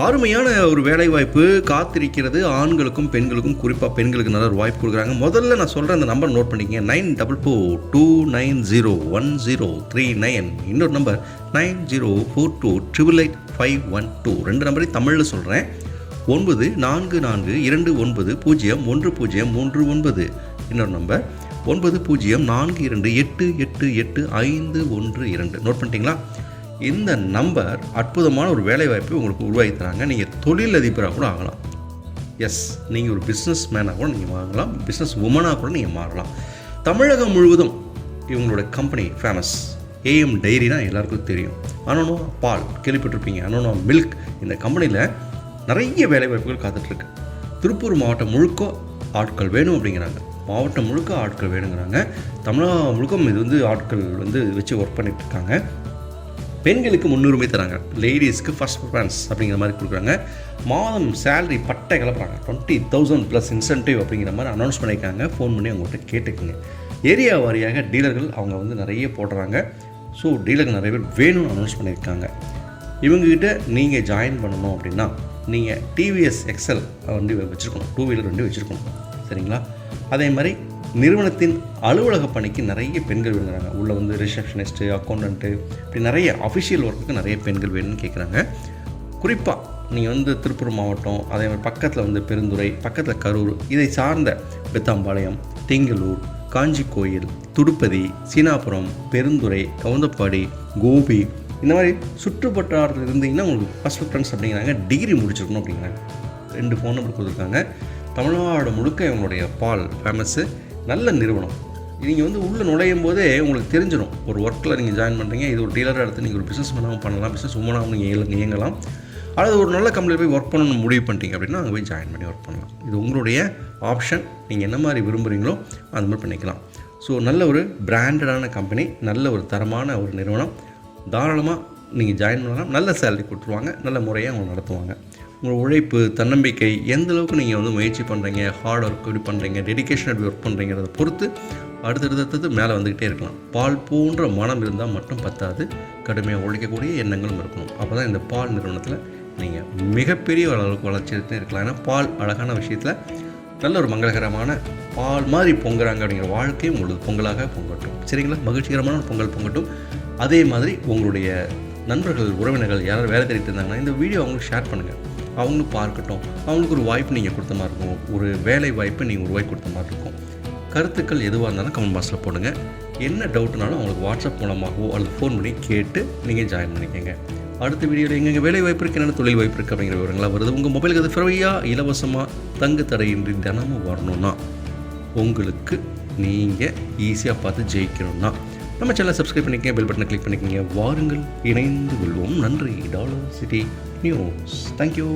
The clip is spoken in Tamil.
அருமையான ஒரு வேலைவாய்ப்பு. காத்திருக்கிறது ஆண்களுக்கும் பெண்களுக்கும் குறிப்பாக பெண்களுக்கு நல்ல ஒரு வாய்ப்பு கொடுக்குறாங்க. முதல்ல நான் சொல்கிற அந்த நம்பர் நோட் பண்ணிக்கங்க. Nine double four two nine zero one zero three nine. இன்னொரு number nine zero four two triple eight five one two. ரெண்டு நம்பரையும் தமிழில் சொல்கிறேன் ஒன்பது நான்கு நான்கு இரண்டு ஒன்பது பூஜ்ஜியம் ஒன்று பூஜ்ஜியம் மூன்று ஒன்பது. இன்னொரு நம்பர் ஒன்பது பூஜ்ஜியம் நான்கு இரண்டு எட்டு எட்டு எட்டு ஐந்து ஒன்று இரண்டு. நோட் பண்ணிட்டீங்களா? இந்த நம்பர் அற்புதமான ஒரு வேலைவாய்ப்பை உங்களுக்கு உருவாக்கி தராங்க. நீங்கள் தொழில் அதிபராக கூட ஆகலாம். எஸ் நீங்கள் ஒரு பிஸ்னஸ் மேனாக கூட நீங்கள் வாங்கலாம். பிஸ்னஸ் உமனாக கூட நீங்கள் மாறலாம். தமிழகம் முழுவதும் இவங்களோட கம்பெனி ஃபேமஸ் ஏஎம் டைரினா எல்லாருக்கும் தெரியும். அனோனோ பால் கேள்விப்பட்டிருப்பீங்க. அனோனோ மில்க் இந்த கம்பெனியில் நிறைய வேலைவாய்ப்புகள் காத்துட்ருக்கு. திருப்பூர் மாவட்டம் முழுக்க ஆட்கள் வேணும் அப்படிங்கிறாங்க. மாவட்டம் முழுக்க ஆட்கள் வேணுங்கிறாங்க. தமிழகம் முழுக்க இது வந்து ஆட்கள் வந்து வச்சு ஒர்க் பண்ணிகிட்ருக்காங்க இருக்காங்க. பெண்களுக்கு முன்னுரிமை தராங்க. லேடிஸ்க்கு ஃபஸ்ட் ப்ரிஃபரன்ஸ் அப்படிங்கிற மாதிரி கொடுக்குறாங்க. மாதம் சேலரி பட்டை கிளப்புறாங்க டுவெண்ட்டி தௌசண்ட் ப்ளஸ் இன்சென்டிவ் அப்படிங்கிற மாதிரி அனௌன்ஸ் பண்ணியிருக்காங்க. ஃபோன் பண்ணி அவங்கள்ட்ட கேட்டுக்குங்க. ஏரியா வாரியாக டீலர்கள் அவங்க வந்து நிறைய போடுறாங்க. ஸோ டீலர்கள் நிறைய பேர் வேணும்னு அனௌன்ஸ் பண்ணியிருக்காங்க. இவங்ககிட்ட நீங்கள் ஜாயின் பண்ணணும் அப்படின்னா நீங்கள் டிவிஎஸ் எக்ஸல் வண்டி வச்சுருக்கணும். டூ வீலர் வண்டி வச்சுருக்கணும். சரிங்களா? அதே மாதிரி நிறுவனத்தின் அலுவலக பணிக்கு நிறைய பெண்கள் விரும்புகிறாங்க உள்ளே வந்து ரிசப்ஷனிஸ்ட்டு அக்கௌண்டண்ட்டு இப்படி நிறைய அஃபிஷியல் ஒர்க்குக்கு நிறைய பெண்கள் வேணும்னு கேட்குறாங்க குறிப்பாக நீங்கள் வந்து திருப்பூர் மாவட்டம் அதே மாதிரி பக்கத்தில் வந்து பெருந்துறை பக்கத்தில் கரூர் இதை சார்ந்த பெத்தாம்பாளையம் திங்களூர் காஞ்சி கோயில் துடுப்பதி சீனாபுரம் பெருந்துறை கவுந்தப்பாடி கோபி இந்த மாதிரி சுற்றுப்பட்டாரத்தில் இருந்தீங்கன்னா உங்களுக்கு ஃபஸ்ட் ப்ரிஃபரன்ஸ் அப்படிங்கிறாங்க. டிகிரி முடிச்சிருக்கணும் அப்படிங்கிறாங்க. ரெண்டு ஃபோன் நம்பர் கொடுத்துருக்காங்க. தமிழ்நாடு முழுக்க இவங்களுடைய பால் ஃபேமஸ்ஸு நல்ல நிறுவனம். நீங்கள் வந்து உள்ளே நுழையும் போதே உங்களுக்கு தெரிஞ்சிடும் ஒரு ஒர்க்கில் நீங்கள் ஜாயின் பண்ணுறீங்க இது ஒரு டீலராக எடுத்து நீங்கள் ஒரு பிஸ்னஸ் மேனாகவும் பண்ணலாம் பிஸ்னஸ் உமனாகவும் நீங்கள் இயங்கலாம். அல்லது ஒரு நல்ல கம்பெனியில் போய் ஒர்க் பண்ணணும்னு முடிவு பண்ணிட்டீங்க அப்படின்னா அங்கே போய் ஜாயின் பண்ணி ஒர்க் பண்ணலாம். இது உங்களுடைய ஆப்ஷன் நீங்கள் என்ன மாதிரி விரும்புகிறீங்களோ அந்த மாதிரி பண்ணிக்கலாம். ஸோ நல்ல ஒரு பிராண்டடான கம்பெனி நல்ல ஒரு தரமான ஒரு நிறுவனம் தாராளமாக நீங்கள் ஜாயின் பண்ணலாம் நல்ல சேலரி கொடுத்துருவாங்க நல்ல முறையாக அவங்க நடத்துவாங்க. உங்கள் உழைப்பு தன்னம்பிக்கை எந்த அளவுக்கு நீங்கள் வந்து முயற்சி பண்ணுறீங்க ஹார்ட் ஒர்க் எப்படி பண்ணுறீங்க டெடிக்கேஷன் எப்படி ஒர்க் பண்ணுறீங்கிறத பொறுத்து அடுத்தடுத்தது மேலே வந்துக்கிட்டே இருக்கலாம். பால் போன்ற மனம் இருந்தால் மட்டும் பத்தாது கடுமையாக உழைக்கக்கூடிய எண்ணங்களும் இருக்கணும். அப்போ தான் இந்த பால் நிறுவனத்தில் நீங்கள் மிகப்பெரிய அளவுக்கு வளர்ச்சி இருக்கலாம். ஏன்னா பால் அழகான விஷயத்தில் நல்ல ஒரு மங்களகரமான பால் மாதிரி பொங்குறாங்க அப்படிங்கிற வாழ்க்கையும் உங்களுக்கு பொங்கலாக பொங்கட்டும். சரிங்களா? மகிழ்ச்சிகரமான ஒரு பொங்கல் பொங்கட்டும். அதே மாதிரி உங்களுடைய நண்பர்கள் உறவினர்கள் யாராவது வேலை தேடிட்டு இருந்தாங்கன்னா இந்த வீடியோ அவங்களுக்கு ஷேர் பண்ணுங்கள் அவங்களும் பார்க்கட்டும். அவங்களுக்கு ஒரு வாய்ப்பு நீங்கள் கொடுத்த மாதிரி இருக்கும். ஒரு வேலை வாய்ப்பு நீங்கள் உருவாக்கி கொடுத்த மாதிரி இருக்கும். கருத்துக்கள் எதுவாக இருந்தாலும் கமெண்ட் பாக்ஸில் போடுங்க. என்ன டவுட்னாலும் அவங்களுக்கு வாட்ஸ்அப் மூலமாகவோ அல்லது ஃபோன் பண்ணி கேட்டு நீங்கள் ஜாயின் பண்ணிக்கோங்க. அடுத்த வீடியோவில் எங்கெங்கே வேலை வாய்ப்பு இருக்குது என்னென்ன தொழில் வாய்ப்பு இருக்குது அப்படிங்கிற விவரங்களாக வருது உங்கள் மொபைலுக்கு அது ஃப்ரீயாக இலவசமாக தங்கு தடையின்றி தினமும் வரணும்னா உங்களுக்கு நீங்கள் ஈஸியாக பார்த்து ஜெயிக்கணும்னா நம்ம சேனலை சப்ஸ்கிரைப் பண்ணிக்கங்க பெல் பட்டனை கிளிக் பண்ணிக்கங்க. வாருங்கள் இணைந்து கொள்வோம். நன்றி டாலர் சிட்டி நியூஸ். தேங்க்யூ